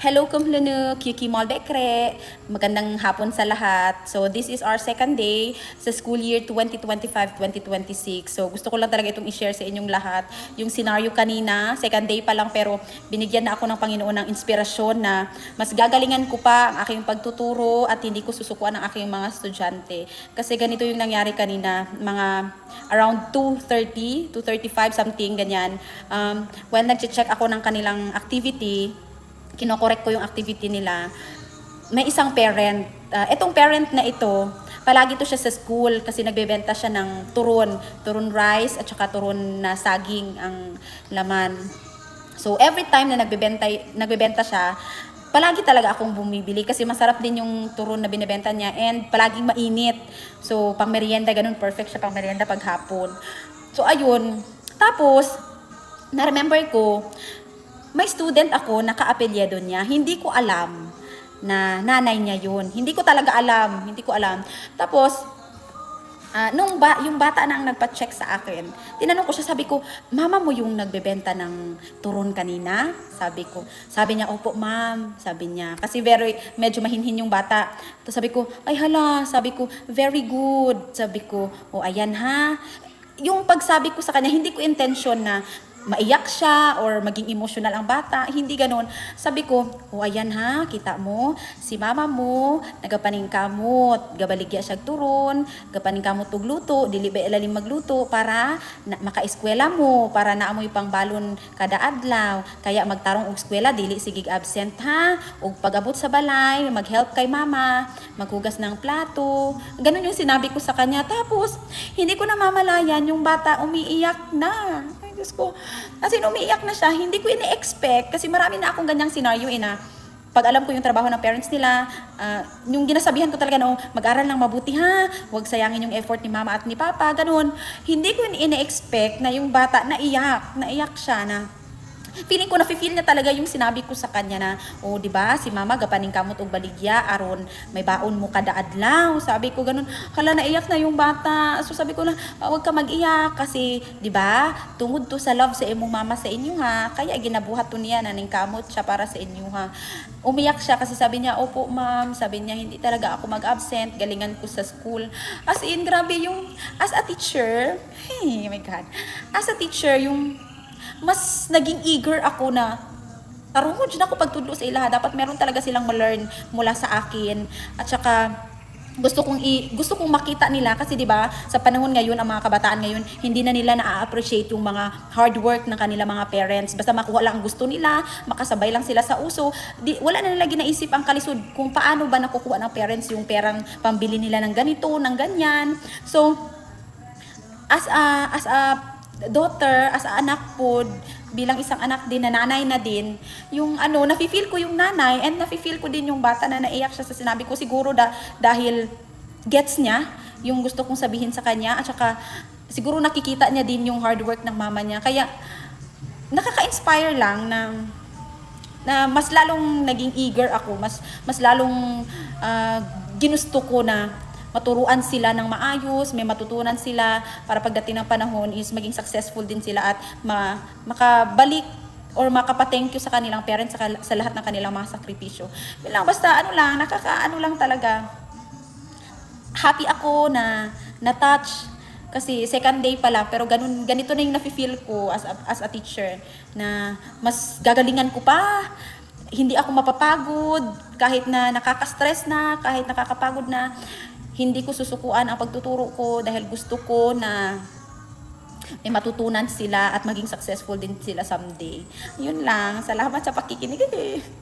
Hello kumlunu, Kyuki Mall Bekre. Magandang hapon sa lahat. So this is our second day sa school year 2025-2026. So gusto ko lang talaga itong i-share sa inyong lahat. Yung scenario kanina, second day pa lang pero binigyan na ako ng Panginoon ng inspirasyon na mas gagalingan ko pa ang aking pagtuturo at hindi ko susukuan ang aking mga estudyante. Kasi ganito yung nangyari kanina, mga around 2.30, 2.35 something, ganyan. Um, when nag-check ako ng kanilang activity, kinokorek ko yung activity nila, may isang parent. Uh, itong parent na ito, palagi to siya sa school kasi nagbebenta siya ng turon, turon rice at saka turon na saging ang laman. So every time na nagbebenta nagbebenta siya, palagi talaga akong bumibili kasi masarap din yung turon na binebenta niya and palaging mainit. So pang merienda ganun perfect siya pang merienda pag hapon. So ayun, tapos na-remember ko may student ako na kaapelyado niya. Hindi ko alam na nanay niya yun. Hindi ko talaga alam. Hindi ko alam. Tapos, uh, nung ba, yung bata na ang nagpa-check sa akin, tinanong ko siya, sabi ko, mama mo yung nagbebenta ng turon kanina? Sabi ko. Sabi niya, opo ma'am. Sabi niya. Kasi very, medyo mahinhin yung bata. Tapos sabi ko, ay hala. Sabi ko, very good. Sabi ko, o oh, ayan ha. Yung pagsabi ko sa kanya, hindi ko intention na maiyak siya or maging emotional ang bata. Hindi ganon. Sabi ko, o oh, ayan ha, kita mo, si mama mo, nagapaning kamot, gabaligya siya turon, gapaning kamot og luto, dili ba ilalim magluto para na, maka-eskwela mo, para naamoy pang balon kada adlaw. Kaya magtarong og eskwela, dili sigig absent ha, og pag-abot sa balay, mag-help kay mama, maghugas ng plato. Ganon yung sinabi ko sa kanya. Tapos, hindi ko na mamalayan yung bata umiiyak na. Diyos ko. Kasi umiiyak na siya, hindi ko ini-expect kasi marami na akong ganyang scenario ina. Pag alam ko yung trabaho ng parents nila, uh, yung ginasabihan ko talaga na, oh, mag-aral lang mabuti ha, huwag sayangin yung effort ni mama at ni papa, ganun. Hindi ko ini-expect na yung bata naiyak, naiyak siya na, feeling ko na feel niya talaga yung sinabi ko sa kanya na, oh, di ba, si mama gapaning kamot og baligya aron may baon mo kada adlaw. Sabi ko ganun, hala naiyak na yung bata. So sabi ko na, huwag ka mag-iyak kasi, di ba, tungod to sa love sa imong mama sa inyo ha. Kaya ginabuhat to niya na ning kamot siya para sa inyo ha. Umiyak siya kasi sabi niya, opo ma'am, sabi niya, hindi talaga ako mag-absent, galingan ko sa school. As in, grabe yung, as a teacher, hey, my God, as a teacher, yung mas naging eager ako na tarungod na ako pagtudlo sa ilaha. Dapat meron talaga silang ma-learn mula sa akin. At saka, gusto kong i, gusto kong makita nila kasi 'di ba sa panahon ngayon ang mga kabataan ngayon hindi na nila na-appreciate yung mga hard work ng kanilang mga parents basta makuha lang ang gusto nila makasabay lang sila sa uso di, wala na nila ginaisip ang kalisod kung paano ba nakukuha ng parents yung perang pambili nila ng ganito ng ganyan so as a as a daughter, as a anak po, bilang isang anak din na nanay na din, yung ano, nafe-feel ko yung nanay and nafe-feel ko din yung bata na naiyak siya sa sinabi ko siguro da, dahil gets niya yung gusto kong sabihin sa kanya at saka siguro nakikita niya din yung hard work ng mama niya. Kaya nakaka-inspire lang na na mas lalong naging eager ako, mas mas lalong uh, ginusto ko na maturuan sila ng maayos, may matutunan sila para pagdating ng panahon is maging successful din sila at ma makabalik or makapa-thank you sa kanilang parents sa, sa lahat ng kanilang mga sakripisyo. Bilang basta ano lang, nakakaano lang talaga. Happy ako na na-touch kasi second day pa lang pero ganun ganito na yung nafi-feel ko as a, as a teacher na mas gagalingan ko pa hindi ako mapapagod kahit na nakaka-stress na kahit nakakapagod na hindi ko susukuan ang pagtuturo ko dahil gusto ko na may matutunan sila at maging successful din sila someday. Yun lang. Salamat sa pakikinig.